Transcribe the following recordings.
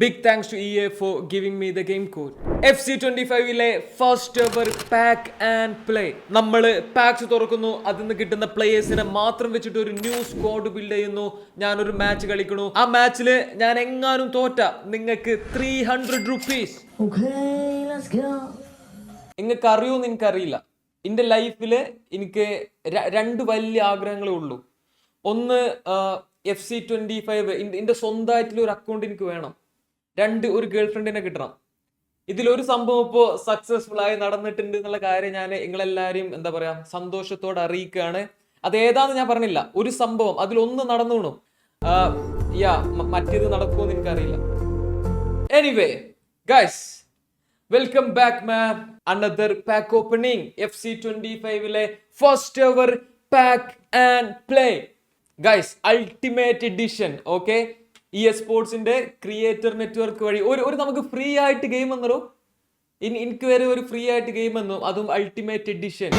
Big thanks to E A for giving me the game code F C twenty ഫൈവിലെ first ever pack and play നമ്മൾ packs തുറക്കുന്നു. അതിൽ നിന്ന് കിട്ടുന്ന പ്ലേയേഴ്സിനെ മാത്രം വെച്ചിട്ട് ഒരു ന്യൂ സ്ക്വാഡ് ബിൽഡ് ചെയ്യുന്നു. ഞാനൊരു മാച്ച് കളിക്കണു ആ മാച്ചിൽ ഞാൻ എങ്ങാനും തോറ്റ. നിങ്ങൾക്ക് ത്രീ ഹൺഡ്രഡ് റുപ്പീസ് നിങ്ങൾക്ക് അറിയുമോ എന്ന് നിങ്ങൾക്ക് അറിയുമെന്ന് എനിക്കറിയില്ല. എന്റെ ലൈഫിൽ എനിക്ക് രണ്ട് വലിയ ആഗ്രഹങ്ങളേ ഉള്ളൂ. ഒന്ന് എഫ് സി ട്വന്റി ഫൈവ് എന്റെ സ്വന്തമായിട്ടുള്ള ഒരു അക്കൗണ്ട് എനിക്ക് വേണം. രണ്ട് ഒരു ഗേൾ ഫ്രണ്ടിനെ കിട്ടണം. ഇതിലൊരു സംഭവം ഇപ്പോൾ സക്സസ്ഫുൾ ആയി നടന്നിട്ടുണ്ട് എന്നുള്ള കാര്യം ഞാൻ നിങ്ങളെല്ലാവരെയും എന്താ പറയാ സന്തോഷത്തോടെ അറിയിക്കുകയാണ്. അത് ഏതാന്ന് ഞാൻ പറഞ്ഞില്ല. ഒരു സംഭവം അതിലൊന്ന് നടന്നു യാ മറ്റേത് നടക്കുമെന്ന് എനിക്കറിയില്ല. Anyway guys welcome back ma'am another pack opening F C twenty ഫൈവിലെ first ever pack and play guys ultimate edition okay E S സ്പോർട്സിന്റെ creator network വഴി ഒരു ഒരു നമുക്ക് ഫ്രീ ആയിട്ട് ഗെയിം എന്നോ ഇൻ എനിക്ക് വരെ ഒരു ഫ്രീ ആയിട്ട് ഗെയിം എന്നും അതും അൾട്ടിമേറ്റ് എഡിഷൻ.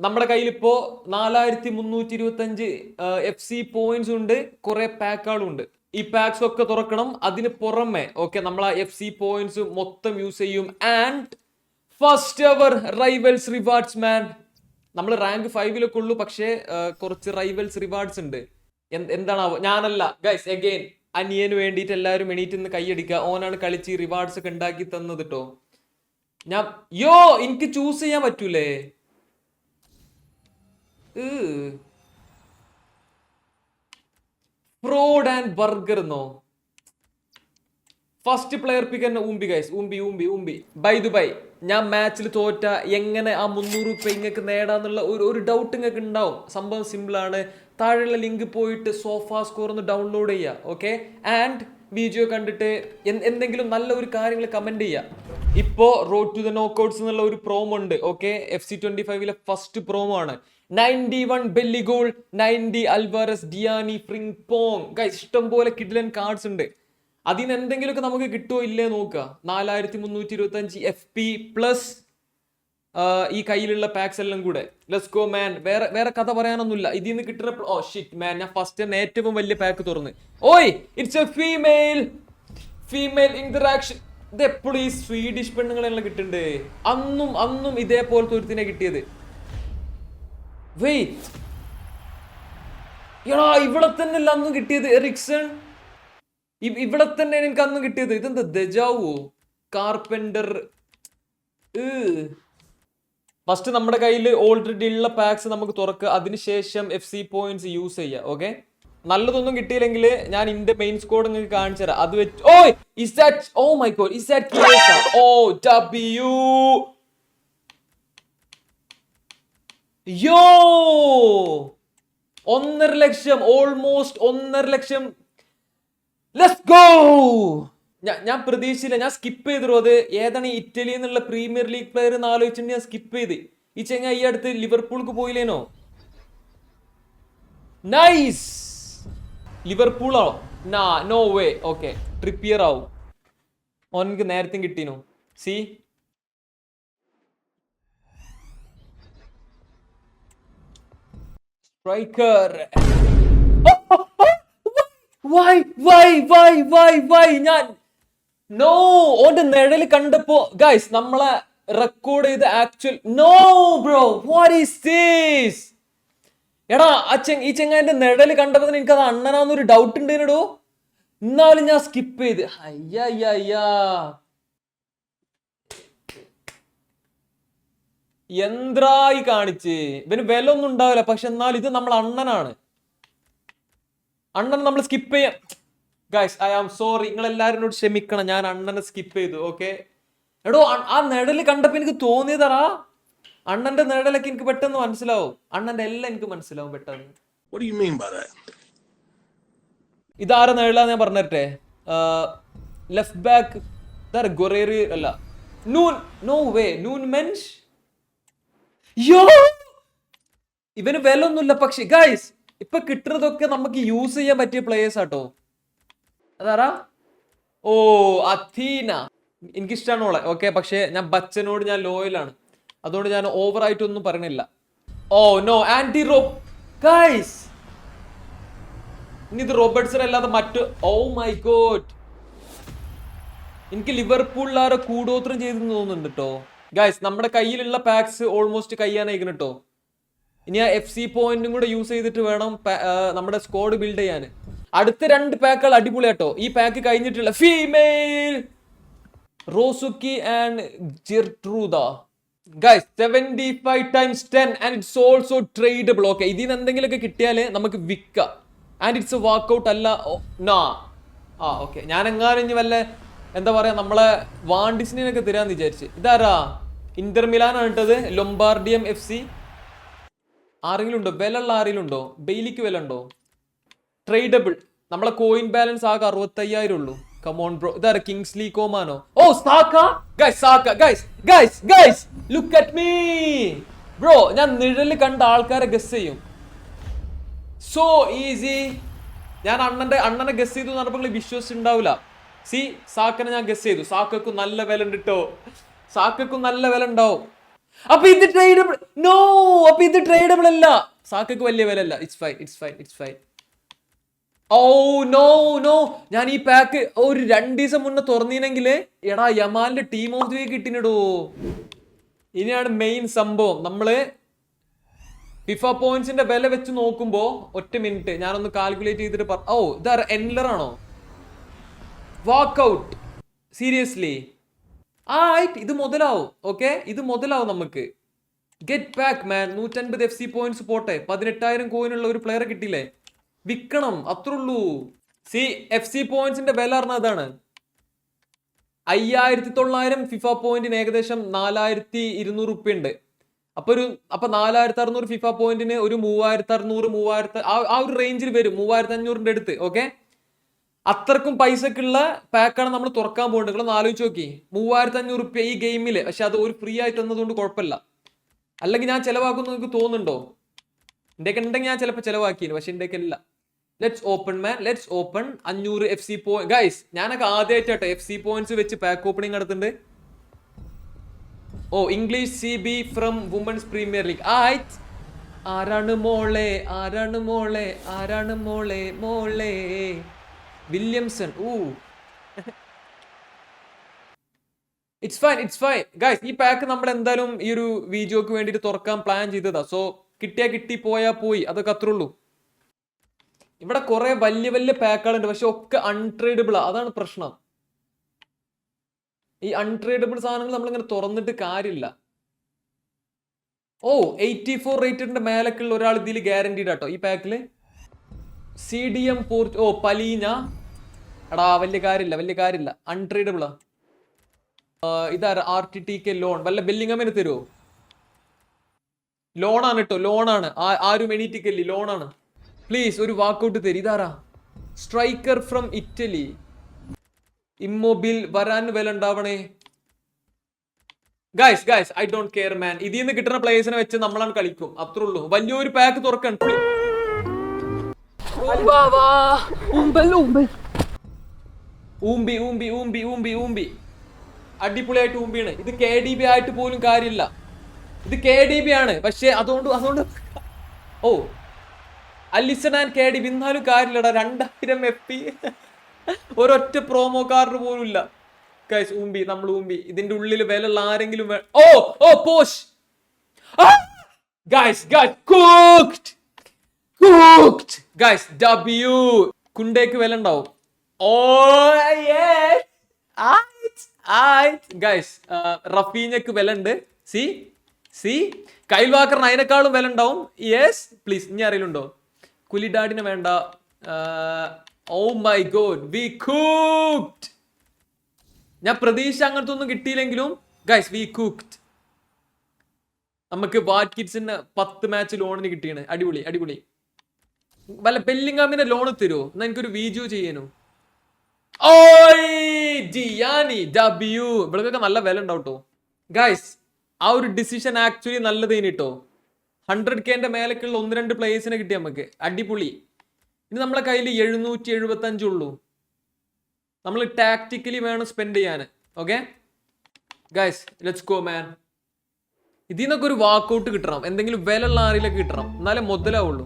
നമ്മുടെ കയ്യിൽ ഇപ്പോ നാലായിരത്തി മുന്നൂറ്റി ഇരുപത്തി അഞ്ച് എഫ് സി പോയിന്റ്സ് ഉണ്ട് കുറെ പാക്കുകളും ഉണ്ട് ഈ പാക്സ് ഒക്കെ തുറക്കണം അതിന് പുറമെ ഓക്കെ നമ്മൾ ആ എഫ് സി പോയിന്റ്സ് മൊത്തം യൂസ് ചെയ്യും. And first our rivals rewards man നമ്മൾ റാങ്ക് ഫൈവിലൊക്കെ ഉള്ളൂ പക്ഷേ കുറച്ച് റൈവൽസ് റിവാർഡ്സ് ഉണ്ട്. എന്താണ് എന്താണാവോ ഞാനല്ല. ഗൈസ് എഗെയിൻ അനിയന് വേണ്ടിയിട്ട് എല്ലാവരും എണീറ്റ് നിന്ന് കൈയടിക്കുക ഓനാണ് കളിച്ച് റിവാർഡ്സ് ഒക്കെ ഉണ്ടാക്കി തന്നത് കേട്ടോ ഞാൻ യോ എനിക്ക് ചൂസ് ചെയ്യാൻ പറ്റൂലേ? ഫ്രോഡ് ആൻഡ് ബർഗർ എന്നോ? ഫസ്റ്റ് പ്ലെയർ പിക്ക് തന്നെ ഊമ്പി ഗൈസ് ഊമ്പി ഊമ്പി ഊമ്പി. ബൈ ദു ബൈ ഞാൻ മാച്ചിൽ തോറ്റ എങ്ങനെ ആ മുന്നൂറ് റുപ്യ ഇങ്ങക്ക് നേടാന്നുള്ള ഒരു ഒരു ഡൗട്ട് ഇങ്ങക്ക് ഉണ്ടാവും സംഭവം സിമ്പിൾ ആണ്. താഴെയുള്ള ലിങ്ക് പോയിട്ട് സോഫ സ്കോർ ഒന്ന് ഡൗൺലോഡ് ചെയ്യുക ഓക്കെ ആൻഡ് വീഡിയോ കണ്ടിട്ട് എന്തെങ്കിലും നല്ല ഒരു കാര്യങ്ങൾ കമന്റ് ചെയ്യുക ഇപ്പോ റോഡ് ടു ദ നോക്കൗട്ട്സ് എന്നുള്ള ഒരു പ്രോമോ ഉണ്ട് ഓക്കെ എഫ് സി ട്വന്റി ഫൈവിലെ ഫസ്റ്റ് പ്രോമോ ആണ്. നയന്റി വൺ ബെല്ലിഗോൾ നയന്റി അൽവാരസ് ഡിയാനി ഫ്രിങ് പോങ് ഇഷ്ടം പോലെ കിഡ്ലൻ കാർഡ്സ് ഉണ്ട്. അതിന് എന്തെങ്കിലുമൊക്കെ നമുക്ക് കിട്ടുമോ ഇല്ലേ നോക്കുക. നാലായിരത്തി മുന്നൂറ്റി ഇരുപത്തി അഞ്ച് എഫ് പി പ്ലസ് ഈ കയ്യിലുള്ള പാക്സ് എല്ലാം കൂടെ. ലെസ് ഗോ മാൻ വേറെ വേറെ കഥ പറയാനൊന്നുമില്ല. ഇതിൽ നിന്ന് കിട്ടുന്ന ഓ ഷിറ്റ് മാൻ ഞാൻ ഫസ്റ്റ് തന്നെ ഏറ്റവും വലിയ പാക്ക് തുറന്ന്. ഓയ് it's a female female interaction ഇത് എപ്പോഴും ഈ സ്വീഡിഷ് പെണ്ണുങ്ങളെല്ലാം കിട്ടുന്നുണ്ട്. അന്നും അന്നും ഇതേപോലത്തെ ഒരുത്തിനെ കിട്ടിയത്. വെയ് എടാ ഇവിടെ തന്നെ അന്നും കിട്ടിയത് എറിക്സൺ ഇവിടെ തന്നെ എനിക്ക് അന്ന് കിട്ടിയത്. ഇതെന്താ? ദജാവോ? കാർപ്പൻഡർ ഫസ്റ്റ് നമ്മുടെ കയ്യിൽ ഓൾറെഡി ഉള്ള പാക്സ് നമുക്ക് തുറക്കുക അതിനുശേഷം എഫ് സി പോയിന്റ്സ് യൂസ് ചെയ്യുക ഓക്കെ നല്ലതൊന്നും കിട്ടിയില്ലെങ്കിൽ ഞാൻ ഇന്റെ മെയിൻ സ്കോഡ് നിങ്ങൾക്ക് കാണിച്ചു തരാം. അത് വെച്ച് ഓ is oh my god is oh W yo ഒന്നര ലക്ഷം. ഓൾമോസ്റ്റ് ഒന്നര ലക്ഷം ലെറ്റ്സ് ഗോ ഞാൻ ഞാൻ പ്രതീക്ഷിച്ചില്ല. ഞാൻ സ്കിപ്പ് ചെയ്തിരുന്നു. അത് ഏതാണ് ഇറ്റലി എന്നുള്ള പ്രീമിയർ ലീഗ് പ്ലെയർ എന്ന് ആലോചിച്ചിട്ട് ഞാൻ സ്കിപ്പ് ചെയ്ത്. ഈ ചെങ്ങ ഈ അടുത്ത് ലിവർപൂൾക്ക് പോയില്ലേനോ? നൈസ് ലിവർപൂളോ നാ നോ വേ ഓക്കെ ട്രിപ്പിയർ ആവും. ഓനക്ക് നേരത്തെ കിട്ടീനോ. C striker why why why why why ഞാൻ. നോ ഓന്റെ നിഴൽ കണ്ടപ്പോ ഗൈസ് നമ്മളെ റെക്കോർഡ് ചെയ്ത് actual no bro what is this എടാ ചെങ് ഈ ചെങ്ങാന്റെ നിഴൽ കണ്ടപ്പോ തന്നെ എനിക്കത് അണ്ണനാന്നൊരു ഡൗട്ട് ഉണ്ട് ഉണ്ടേനടോ. എന്നാലും ഞാൻ സ്കിപ്പ് ചെയ്ത്. അയ്യാ യന്ത്രായി കാണിച്ച്. ഇവന് വില ഒന്നും ഉണ്ടാവില്ല പക്ഷെ എന്നാൽ ഇത് നമ്മൾ അണ്ണനാണ്. അണ്ണൻ നമ്മൾ സ്കിപ്പ് ചെയ്യാം. ഗൈസ് ഐ ആം സോറി നിങ്ങൾ എല്ലാവരോട് ക്ഷമിക്കണം. ഞാൻ അണ്ണനെ സ്കിപ്പ് ചെയ്തു ഓക്കെ എടോ ആ നിഴൽ കണ്ടപ്പോ എനിക്ക് തോന്നിയതറാ അണ്ണന്റെ നിഴലൊക്കെ എനിക്ക് പെട്ടെന്ന് മനസ്സിലാവും. അണ്ണന്റെ എല്ലാം എനിക്ക് മനസ്സിലാവും പെട്ടെന്ന്. ഇതാര നിഴലാന്ന് ഞാൻ പറഞ്ഞിട്ടെ? Left back ഇതാര? ഗൊറേറി അല്ല. നൂൻ നോ വേ നൂൻ മെൻഷ് യോ! ഇവന് വില ഒന്നുമില്ല പക്ഷെ. ഗൈസ് ഇപ്പൊ കിട്ടുന്നതൊക്കെ നമുക്ക് യൂസ് ചെയ്യാൻ പറ്റിയ പ്ലേയേഴ്സ് ആട്ടോ. അതാരാ? ഓ അഥീന. എനിക്കിഷ്ടമാണ് ഓളെ. ഓക്കെ പക്ഷേ ഞാൻ ബച്ചനോട് ഞാൻ ലോയലാണ് അതുകൊണ്ട് ഞാൻ ഓവർ ആയിട്ട് ഒന്നും പറയണില്ല. ഓ നോ ആന്റി റോ ഗൈസ് ഇനി ഇത് റോബർട്ട്സൺ അല്ലാതെ മറ്റ് ഓ മൈ ഗോഡ് എനിക്ക് ലിവർപൂളിലാരോ കൂടോത്രം ചെയ്തെന്ന് തോന്നുന്നുണ്ട് കേട്ടോ ഗൈസ് നമ്മുടെ കയ്യിലുള്ള പാക്സ് ഓൾമോസ്റ്റ് കയ്യാനായിരിക്കണം കേട്ടോ ഇനി ആ എഫ് സി പോയിന്റും കൂടെ യൂസ് ചെയ്തിട്ട് വേണം നമ്മുടെ സ്കോഡ് ബിൽഡ് ചെയ്യാൻ. അടുത്ത രണ്ട് പാക്കുകൾ അടിപൊളിയാട്ടോ ഈ പാക്ക് കഴിഞ്ഞിട്ടുള്ള ഫീമെയിൽ റോസുക്കി and ജിർട്രൂദ guys seventy five times ten and it's also tradable okay ഇതിൽ നിന്ന് എന്തെങ്കിലുമൊക്കെ കിട്ടിയാൽ നമുക്ക് വിൽക്കാം. ആൻഡ് ഇറ്റ്സ് എ വർക്കൗട്ട് അല്ല. നാ ആ ഓക്കെ ഞാൻ എങ്ങാനും ഇനി വല്ല എന്താ പറയുക നമ്മളെ വാണ്ടിസിനൊക്കെ തരാമെന്ന് വിചാരിച്ച്. ഇതാരാ? ഇന്റർ മിലാനാണ് ഇട്ടത് ലൊംബാർഡിയം എഫ് സി ആരെങ്കിലും ഉണ്ടോ വില ഉള്ള ആരെങ്കിലും ഉണ്ടോ ബെയിലിക്ക് വില ഉണ്ടോ ട്രേഡബിൾ നമ്മളെ കോയിൻ ബാലൻസ് ആകെ അറുപത്തയ്യായിരം ഉള്ളൂ. Come on bro ഇതാര? Kingsley Coman oh Saka. Guys Saka. Guys guys guys look at me bro ഞാൻ നിഴൽ കണ്ട ആൾക്കാരെ ഗസ് ചെയ്യും. സോ ഈസി ഞാൻ അണ്ണന്റെ അണ്ണനെ ഗസ് ചെയ്തു പറഞ്ഞപ്പോൾ വിശ്വസിച്ചുണ്ടാവില്ല സി സാക്കനെ ഞാൻ ഗസ് ചെയ്തു. സാക്കക്കും നല്ല വില ഉണ്ട് കേട്ടോ നല്ല വില ഉണ്ടാവും. അപ്പൊ ഇത് ട്രേഡബിൾ നോ അപ്പൊ ഇത് ട്രേഡബിൾ അല്ല. സാക്കക്ക് വലിയ വില അല്ല it's fine it's fine it's fine oh no no ഞാൻ ഈ പാക്ക് ഒരു രണ്ട് ദിവസം മുന്നേ തുറന്നിനെങ്കിൽ എടാ യമാലിന്റെ ടീം ഓഫ് ദി കിട്ടിനിടോ. ഇനിയാണ് മെയിൻ സംഭവം. നമ്മൾ ഫിഫ പോയിന്റ്സിന്റെ വില വെച്ച് നോക്കുമ്പോ ഒറ്റ മിനിറ്റ് ഞാനൊന്ന് കാൽക്കുലേറ്റ് ചെയ്തിട്ട് പറ ഓ ഇതാ എൻലർ ആണോ? വാക്കൗട്ട് സീരിയസ്ലി ആയിട്ട് ഇത് മുതലാവും. ഓക്കെ ഇത് മുതലാവും നമുക്ക്. ഗെറ്റ് ബാക്ക് മാൻ നൂറ്റൻപത് എഫ് സി പോയിന്റ്സ് പോട്ടെ. പതിനെട്ടായിരം കോയിനുള്ള ഒരു പ്ലെയർ കിട്ടിയില്ലേ? വിൽക്കണം അത്രേ ഉള്ളൂ. സി എഫ് സി പോയിന്റ്സിന്റെ വില അറിഞ്ഞ അതാണ്. അയ്യായിരത്തി തൊള്ളായിരം ഫിഫ പോയിന്റിന് ഏകദേശം നാലായിരത്തി ഇരുന്നൂറ് റുപ്യ ഉണ്ട്. അപ്പൊ ഒരു അപ്പൊ നാലായിരത്തി അറുന്നൂറ് ഫിഫ പോയിന്റിന് ഒരു മൂവായിരത്തി അറുന്നൂറ് മൂവായിരത്തി ആ ഒരു റേഞ്ചിൽ വരും. മൂവായിരത്തി അഞ്ഞൂറിന്റെ അടുത്ത്. ഓക്കെ അത്രക്കും പൈസക്കുള്ള പാക്കാണ് നമ്മൾ തുറക്കാൻ പോകുന്നത് നിങ്ങളൊന്ന് ആലോചിച്ച് നോക്കി. മൂവായിരത്തി അഞ്ഞൂറ് റുപ്യ ഈ ഗെയിമിൽ പക്ഷെ അത് ഒരു ഫ്രീ ആയി തന്നതുകൊണ്ട് കുഴപ്പമില്ല. അല്ലെങ്കിൽ ഞാൻ ചിലവാക്കുന്ന നിങ്ങൾക്ക് തോന്നുന്നുണ്ടോ? എന്റെ ഉണ്ടെങ്കിൽ ഞാൻ ചിലപ്പോൾ ചിലവാക്കിയിരുന്നു പക്ഷെ എന്റെ ഇല്ല. Let's open man let's open അഞ്ഞൂറ് എഫ് സി പോ ഗൈസ് ഞാനൊക്കെ ആദ്യമായിട്ടാട്ടോ എഫ് സി പോയിന്റ്സ് വെച്ച് പാക്ക് ഓപ്പണിംഗ് നടത്തുന്നുണ്ട്. ഓ English C B from women's premier league ആരാണ് മോളെ? ആരാണ് മോളെ? ആരാണ് മോളെ? മോളെ. Williamson ud it's fine it's fine guys ഈ പാക്ക് നമ്മൾ എന്തായാലും ഈ ഒരു വീഡിയോക്ക് വേണ്ടിയിട്ട് തുറക്കാൻ പ്ലാൻ ചെയ്തതാ. സോ കിട്ടിയാ കിട്ടി പോയാ പോയി. അതൊക്കെ അത്രേ ഉള്ളൂ. ഇവിടെ കുറെ വലിയ വലിയ പാക്കുകളുണ്ട് പക്ഷെ ഒക്കെ അൺട്രേഡബിൾ അതാണ് പ്രശ്നം. ഈ അൺട്രേഡബിൾ സാധനങ്ങൾ നമ്മളിങ്ങനെ തുറന്നിട്ട് കാര്യമില്ല. ഓ എയ്റ്റി ഫോർ റേറ്റഡിന്റെ മേലക്കുള്ള ഒരാൾ ഇതിൽ ഗ്യാരണ്ടീഡ് ആട്ടോ ഈ പാക്കിൽ സി ഡി എം പോർ ഓ പലീന. എടാ വലിയ കാര്യമില്ല വലിയ കാര്യമില്ല. അൺട്രേഡബിളാ ഇതാരാ? R T T K loan വല്ല ബെല്ലിങ്ങമിന് തരുമോ ലോണാണ് കേട്ടോ ലോണാണ് ആരും എണീറ്റിക്കല്ലേ ലോണാണ് പ്ലീസ് ഒരു വാക്കൗട്ട് തരും. ഇതാരാ? സ്ട്രൈക്കർ ഫ്രം ഇറ്റലി ഇമ്മൊബിൽ വരാൻ വില ഉണ്ടാവണേ. Guys guys I don't care man ഇതിൽ നിന്ന് കിട്ടുന്ന പ്ലേസിനെ വെച്ച് നമ്മളാണ് കളിക്കും. അത്രേ ഉള്ളൂ. വലിയൊരു പാക്ക് തുറക്കാൻ ഊമ്പി ഊമ്പി ഊമ്പി ഊമ്പി ഊമ്പി. അടിപൊളിയായിട്ട് ഊമ്പിയാണ്. ഇത് കെ ഡി ബി ആയിട്ട് പോലും കാര്യമില്ല. ഇത് കെ ഡി ബി ആണ്. പക്ഷേ അതുകൊണ്ട് അതുകൊണ്ട് ഓ Alisson and K D B എന്നാലും കാര്യമില്ലടാ. രണ്ടായിരം എഫ് പി ഒരൊറ്റ പ്രോമോ കാർഡ് പോലും ഇല്ല. കൈസ് ഊമ്പി നമ്മൾ ഊമ്പി. ഇതിന്റെ ഉള്ളിൽ വിലയുള്ള ആരെങ്കിലും ഓ ഓ posh. Guys guys cooked cooked guys W കുണ്ടേക്ക് വില ഉണ്ടാവും. ഓ ഗൈസ് റഫീനക്ക് വില ഉണ്ട് സി സി കൈൽ വാക്കറിന് അതിനേക്കാളും വില ഉണ്ടാവും യെസ് പ്ലീസ് ഇനി അറിയില്ലുണ്ടോ കുലിഡാഡിന് വേണ്ട oh my god we cooked ഞാൻ പ്രതീക്ഷ അങ്ങനത്തെ ഒന്നും കിട്ടിയില്ലെങ്കിലും ഗൈസ് വി കുക്ക്ഡ് നമുക്ക് വാറ്റ് കിഡ്സിന് പത്ത് മാച്ച് ലോണിന് കിട്ടിയാണ്. അടിപൊളി അടിപൊളി. വല്ല ബെല്ലിംഗാമിന്റെ ലോണ് തരുമോ എന്നാ എനിക്കൊരു വീജു ചെയ്യാനോ ജിയാനി ഡബ്ല്യു ഇവിടക്കൊക്കെ നല്ല വില ഉണ്ടാവും ഗൈസ് ആ ഒരു ഡിസിഷൻ ആക്ച്വലി നല്ലത് കേട്ടോ ഹൺഡ്രഡ് കെന്റെ മേലേക്കുള്ള ഒന്ന് രണ്ട് പ്ലേയേഴ്സിനെ കിട്ടി നമുക്ക് അടിപൊളി. ഇനി നമ്മളെ കയ്യിൽ എഴുന്നൂറ്റി എഴുപത്തി അഞ്ചുള്ളൂ നമ്മൾ ടാക്ടിക്കലി വേണം സ്പെൻഡ് ചെയ്യാൻ okay guys let's go man ഇതിൽ നിന്നൊക്കെ ഒരു വാക്കൗട്ട് കിട്ടണം. എന്തെങ്കിലും വില ഉള്ള ആരെങ്കിലൊക്കെ കിട്ടണം. എന്നാലേ മുതലാവുള്ളൂ.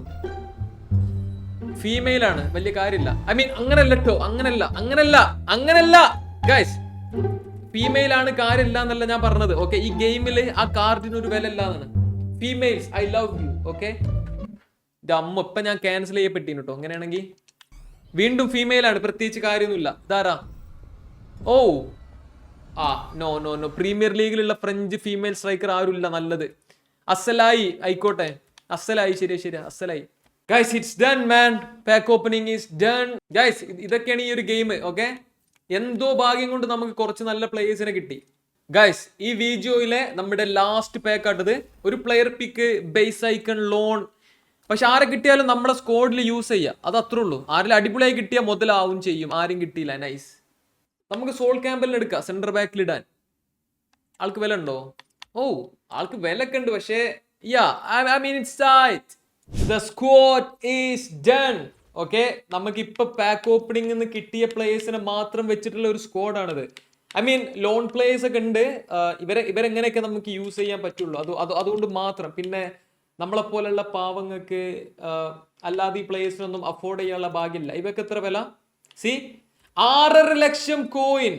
ഫീമെയിൽ ആണ്. വലിയ കാര്യമില്ല. ഐ മീൻ അങ്ങനല്ല കേട്ടോ അങ്ങനല്ല. അങ്ങനല്ല. അങ്ങനല്ല. ഗൈസ് ഫീമെയിൽ ആണ് കാര്യമില്ല എന്നല്ല ഞാൻ പറഞ്ഞത്. ഓക്കെ ഈ ഗെയിമിൽ ആ കാർഡിന് ഒരു വില ഇല്ല എന്നാണ് females I love you okay അമ്മ ഇപ്പൊ ഞാൻ ക്യാൻസൽ ചെയ്യപ്പെട്ടിന് കേട്ടോ അങ്ങനെയാണെങ്കിൽ വീണ്ടും ഫീമെയിൽ ആണ്. പ്രത്യേകിച്ച് കാര്യമൊന്നുമില്ല. ഇതാരാ? ഓ. ആ നോ നോ നോ പ്രീമിയർ ലീഗിലുള്ള ഫ്രഞ്ച് ഫീമെയിൽ സ്ട്രൈക്കർ ആരുമില്ല. നല്ലത്. അസലായി. ആയിക്കോട്ടെ. അസലായി. ശരി ശരി അസലായി. Guys it's done man pack opening is done guys ഇതൊക്കെയാണ് ഈ ഒരു ഗെയിം ഓക്കെ എന്തോ ഭാഗ്യം കൊണ്ട് നമുക്ക് കുറച്ച് നല്ല പ്ലേയേഴ്സിനെ കിട്ടി. ഗൈസ് ഈ വീഡിയോയിലെ നമ്മുടെ ലാസ്റ്റ് പാക്ക് ആട്ടത് ഒരു player pick base icon loan പക്ഷെ ആരെ കിട്ടിയാലും നമ്മുടെ സ്ക്വാഡിൽ യൂസ് ചെയ്യാം. അത് അത്രേ ഉള്ളൂ. ആരെങ്കിലും അടിപൊളിയായി കിട്ടിയാൽ മുതലാവും ചെയ്യും. ആരും കിട്ടിയില്ല. നൈസ് നമുക്ക് സോൾ ക്യാമ്പലിൽ എടുക്കാം. സെന്റർ ബാക്കിൽ ഇടാൻ. ആൾക്ക് വില ഉണ്ടോ? ഓ ആൾക്ക് വിലക്കുണ്ട് പക്ഷേ yeah I mean it's the squad is done okay നമുക്ക് ഇപ്പൊ പാക്ക് ഓപ്പണിംഗ് നിന്ന് കിട്ടിയ പ്ലേയേഴ്സിനെ മാത്രം വെച്ചിട്ടുള്ള ഒരു സ്ക്വാഡാണിത് ഐ മീൻ ലോൺ പ്ലേയേഴ്സ് ഒക്കെ ഉണ്ട്. ഇവരെ ഇവരെങ്ങനെയൊക്കെ നമുക്ക് യൂസ് ചെയ്യാൻ പറ്റുള്ളൂ. അത് അത് അതുകൊണ്ട് മാത്രം. പിന്നെ നമ്മളെ പോലെയുള്ള പാവങ്ങൾക്ക് അല്ലാതെ ഈ പ്ലേയേഴ്സിനൊന്നും അഫോർഡ് ചെയ്യാനുള്ള ഭാഗ്യമില്ല. ഇവക്ക് എത്ര വില? സി ആറര ലക്ഷം കോയിൻ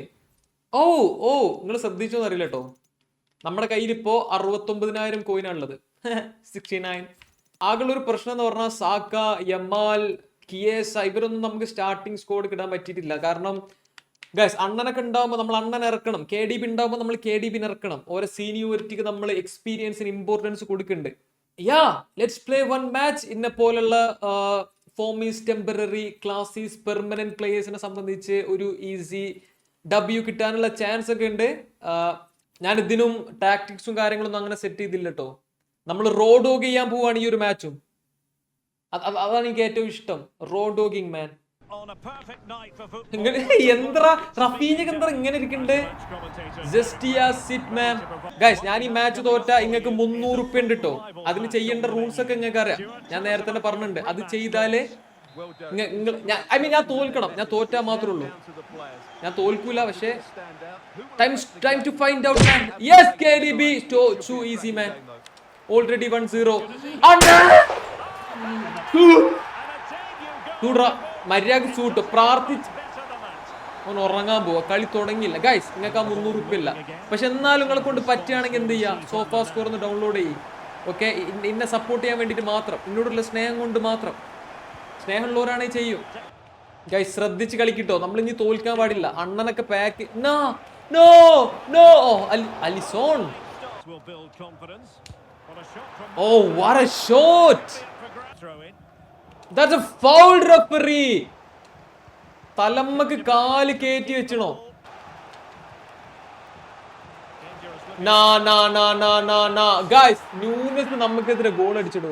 ഓ ഓ നിങ്ങൾ ശ്രദ്ധിച്ചോന്നറിയില്ല കേട്ടോ നമ്മുടെ കയ്യിൽ ഇപ്പോൾ അറുപത്തൊമ്പതിനായിരം കോയിനാണുള്ളത് സിക്സ്റ്റി നയൻ ആകെയുള്ള ഒരു പ്രശ്നം എന്ന് പറഞ്ഞാൽ സാക്ക യമാൽ കിയേസ ഇവരൊന്നും നമുക്ക് സ്റ്റാർട്ടിംഗ് സ്കോഡ് കിടാൻ പറ്റിയിട്ടില്ല. കാരണം ഗൈസ് അണ്ണനൊക്കെ ഉണ്ടാകുമ്പോൾ നമ്മൾ അണ്ണൻ ഇറക്കണം. കെ ഡി ബി ഉണ്ടാകുമ്പോൾ നമ്മൾ കെ ഡി ബിന് ഇറക്കണം. ഓരോ സീനിയോറിറ്റിക്ക് നമ്മൾ എക്സ്പീരിയൻസിന് ഇമ്പോർട്ടൻസ് കൊടുക്കുന്നുണ്ട്. Yeah let's play one match ഇന്നെ പോലുള്ള ഈസ് ടെമ്പററി ക്ലാസീസ് പെർമനന്റ് പ്ലേയേഴ്സിനെ സംബന്ധിച്ച് ഒരു ഈസി ഡബ്ല്യു കിട്ടാനുള്ള ചാൻസ് ഒക്കെ ഉണ്ട്. ഞാൻ ഇതിനും ടാക്ടിക്സും കാര്യങ്ങളൊന്നും അങ്ങനെ സെറ്റ് ചെയ്തില്ല കേട്ടോ നമ്മൾ റോഡ് വോക്ക് ചെയ്യാൻ പോവാണ് ഈ ഒരു മാച്ചും അതാണ് എനിക്ക് ഏറ്റവും ഇഷ്ടം. റോഡ് വോക്കിംഗ് മാൻ എന്താ റഫീനക്ക് എന്താ ഇങ്ങനെ സിറ്റ് മാൻ ഗൈസ് ഞാൻ ഈ മാച്ച് തോറ്റ ഇങ്ങക്ക് മുന്നൂറ് ഉപ്പ ഉണ്ട് കേട്ടോ അതിന് ചെയ്യേണ്ട റൂൾസ് ഒക്കെ നിങ്ങൾക്ക് അറിയാം. ഞാൻ നേരത്തെ തന്നെ പറഞ്ഞിട്ടുണ്ട്. അത് ചെയ്താൽ ഐ മീൻ ഞാൻ തോൽക്കണം. ഞാൻ തോറ്റാ മാത്രമേ ഉള്ളൂ. ഞാൻ തോൽക്കൂല പക്ഷേ time time to find out man yes K D B too easy man already one zero മര്യാദ ചൂട്ട് പ്രാർത്ഥിച്ച്. അവൻ ഉറങ്ങാൻ പോവാ കളി തുടങ്ങിയില്ല. ഗൈസ് നിങ്ങൾക്ക് ആ മുന്നൂറ് ഇല്ല. പക്ഷെ എന്നാലും നിങ്ങളെ കൊണ്ട് പറ്റുകയാണെങ്കിൽ എന്ത് ചെയ്യാം? സോഫാ സ്കോർ ഒന്ന് ഡൗൺലോഡ് ചെയ്യും. ഓക്കെ ഇന്നെ സപ്പോർട്ട് ചെയ്യാൻ വേണ്ടിയിട്ട് മാത്രം. എന്നോടുള്ള സ്നേഹം കൊണ്ട് മാത്രം. സ്നേഹമുള്ളവരാണെങ്കിൽ ചെയ്യും. ഗൈസ് ശ്രദ്ധിച്ച് കളിക്കിട്ടോ. നമ്മൾ ഇനി തോൽക്കാൻ പാടില്ല. അണ്ണനൊക്കെ pack no no no Alisson. Will build confidence. What a shot. That's a foul referee. തലമ്മക്ക് കാൽ കയറ്റി വെച്ചണോ. നാ നാ നാ നാ നാ നാ ഗായ്സ് ന്യൂനസ് നമുക്കെതിരെ ഗോൾ അടിച്ചിടൂ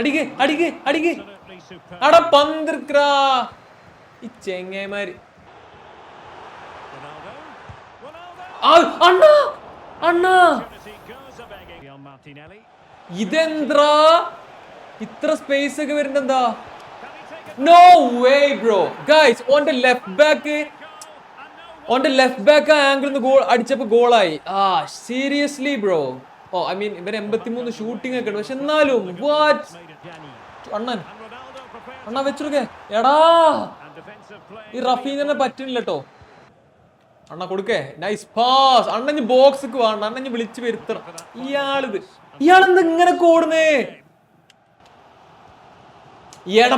അടിക്ക് അടിക്ക് അടിക്ക്. അട പന്തിർക്രാ ഈ ചെങ്ങേമാര് അണ്ണാ അണ്ണാ. ഇതെന്താ ഇത്ര സ്പേസ് ഒക്കെ വരുന്നെന്താ? നോ വേ ബ്രോ ഗൈസ് ഓന്റെ ലെഫ്റ്റ് ബാക്ക് ഓന്റെ ലെഫ്റ്റ് ബാക്ക് ആംഗിൾ നിന്ന് ഗോൾ അടിച്ചപ്പോ ഗോളായി ആ seriously bro oh I mean ഇവർ എൺപത്തിമൂന്ന് ഷൂട്ടിംഗ് ഒക്കെ ഉണ്ട് പക്ഷെ എന്നാലും വാട്ട്. അണ്ണൻ അണ്ണാ വെച്ചെടുക്കേ എടാ. ഈ റഫീനെ പറ്റുന്നില്ല കേട്ടോ അണ്ണ കൊടുക്കേ. നൈസ് പാസ് അണ്ണഞ്ഞ് ബോക്സിക്ക് വേണ്ട അണ്ണഞ്ഞ് വിളിച്ചു വരുത്തണം. ഇയാളിത്. ഇയാളെന്ത് ഇങ്ങനെ കൂടുന്നേ? എട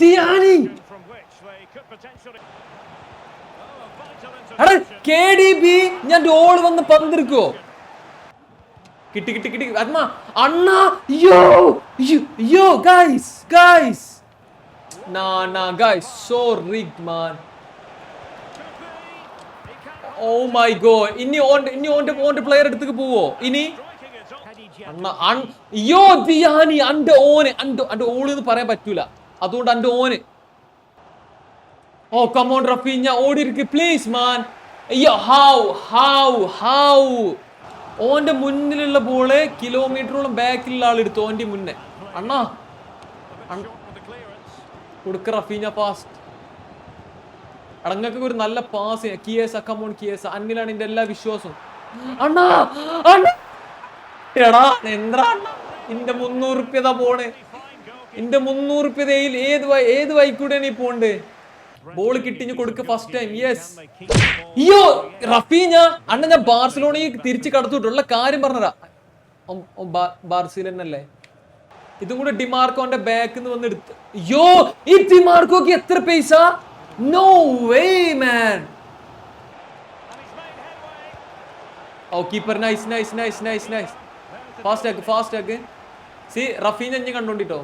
ദിയാനി. From which they could potentially. A vital എടാ intervention. കെ ഡി ബി ഞാൻ ഡോൾ വന്ന് പന്തിരിക്കോ കിട്ടി കിട്ടി കിട്ടി. അത്മാ അണ്ണ യോ യോ ഗൈസ് ഗൈസ് നാ നാ guys so rig man oh my god ഇനി ഓണ്ട് ഇനി ഓന്റെ ഓന്റെ പ്ലെയർ എടുത്തേക്ക് പോവോ? ഇനി? Striking it off. Hadi Jack. അണ്ണ അൺ- യോ ദിയാനി അന്റെ ഓന്. അന്റെ അന്റെ ഓൾ എന്ന് പറയാൻ പറ്റൂല. അതുകൊണ്ട് അന്റെ ഓന്. ഓ കമോൺ റഫീഞ്ഞ ഓടി ഇരിക്ക് പ്ലീസ് മാൻ അയ്യോ ഹൗ ഹൗ ഹൗ ഓന്റെ മുന്നിലുള്ള ബോൾ കിലോമീറ്ററോളം ബാക്കിലുള്ള ആൾ എടുത്തു ഓന്റെ മുന്നേ. അണ്ണാ കൊടുക്ക റഫീഞ്ഞ ഫാസ്റ്റ് അടങ്ങക്ക് ഒരു നല്ല pass Chiesa come on Chiesa അന്നിലാണ് എന്റെ എല്ലാ വിശ്വാസവും. അണ്ണാ എടാ എന്താ ഇന്റെ മുന്നൂറ് റുപ്യത പോണ്. എന്റെ മുന്നൂറ് റുപ്യതയിൽ ഏത് ഏത് വൈക്കൂടെ നീ പോണ്ട് ബോൾ കിട്ടിഞ്ഞു കൊടുക്ക ഫസ്റ്റ് ടൈം യെസ് അയ്യോ റഫീഞ്ഞ അണ്ണ ഞാൻ ബാർസലോണയിൽ തിരിച്ച് കടത്തിട്ടുള്ള കാര്യം പറഞ്ഞതാ ബാർസിലന്നല്ലേ ഇതും കൂടെ ഡിമാർക്കോന്റെ ബാക്ക് നിന്ന് വന്ന് എടുത്ത് അയ്യോ ഈ ഡിമാർക്കോക്ക് എത്ര പൈസ? No way man oh keeper nice nice nice nice nice fast ആക്ക് ഫാസ്റ്റ് ആക്ക് സി റഫീൻ അഞ്ഞ് കണ്ടോണ്ടിട്ടോ?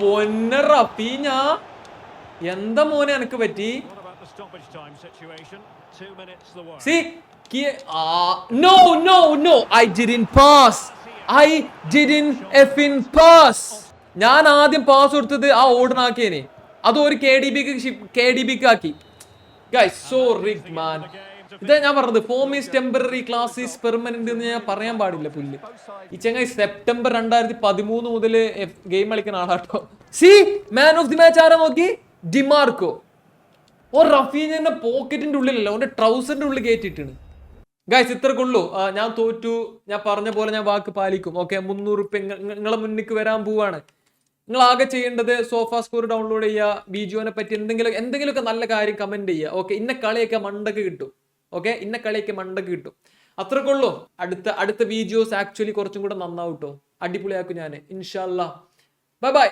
പൊന്ന റഫീഞ്ഞ എന്താ മോനെ എനക്ക് പറ്റി? What about the stoppage time situation? Two minutes the work. See, ഞാൻ ആദ്യം പാസ് കൊടുത്തത് ആ ഓടനാക്കിയേനെ അത് ഒരു കെ ഡി ബിക്ക് കെ ഡി ബിക്ക് ആക്കി. സോ റിഗ് മാൻ ഇതാ ഞാൻ പറഞ്ഞത് form is temporary class is permanent എന്ന് ഞാൻ പറയാൻ പാടില്ല പുല്ല്. ഈ ചങ്ങായി സെപ്റ്റംബർ രണ്ടായിരത്തി പതിമൂന്ന് മുതൽ ഗെയിം കളിക്കുന്ന ആളാട്ടോ. C man of the match ആരാ നോക്കി? ഡിമാർക്കോ ഓ റഫീനെ പോക്കറ്റിന്റെ ഉള്ളിലല്ല ഓന്റെ ട്രൗസറിന്റെ ഉള്ളിൽ കയറ്റിയിട്ടാണ് ഗായ്സ് ഇത്രക്കുള്ളൂ ഞാൻ തോറ്റു. ഞാൻ പറഞ്ഞ പോലെ ഞാൻ വാക്ക് പാലിക്കും. ഓക്കെ മുന്നൂറ് റുപ്യ നിങ്ങളെ മുന്നിക്ക് വരാൻ പോവാണ്. നിങ്ങൾ ആകെ ചെയ്യേണ്ടത് സോഫ സ്കോർ ഡൗൺലോഡ് ചെയ്യുക ബിജുവിനെ പറ്റി എന്തെങ്കിലും എന്തെങ്കിലുമൊക്കെ നല്ല കാര്യം കമന്റ് ചെയ്യുക. ഓക്കെ ഇന്ന കളിയൊക്കെ മണ്ടക്ക് കിട്ടും. ഓക്കെ ഇന്ന കളിയൊക്കെ മണ്ടക്ക് കിട്ടും. അത്രക്കുള്ളൂ അടുത്ത അടുത്ത വീഡിയോസ് ആക്ച്വലി കുറച്ചും കൂടെ നന്നാവും കേട്ടോ അടിപൊളിയാക്കും ഞാൻ ഇൻഷാല്ല ബൈ ബൈ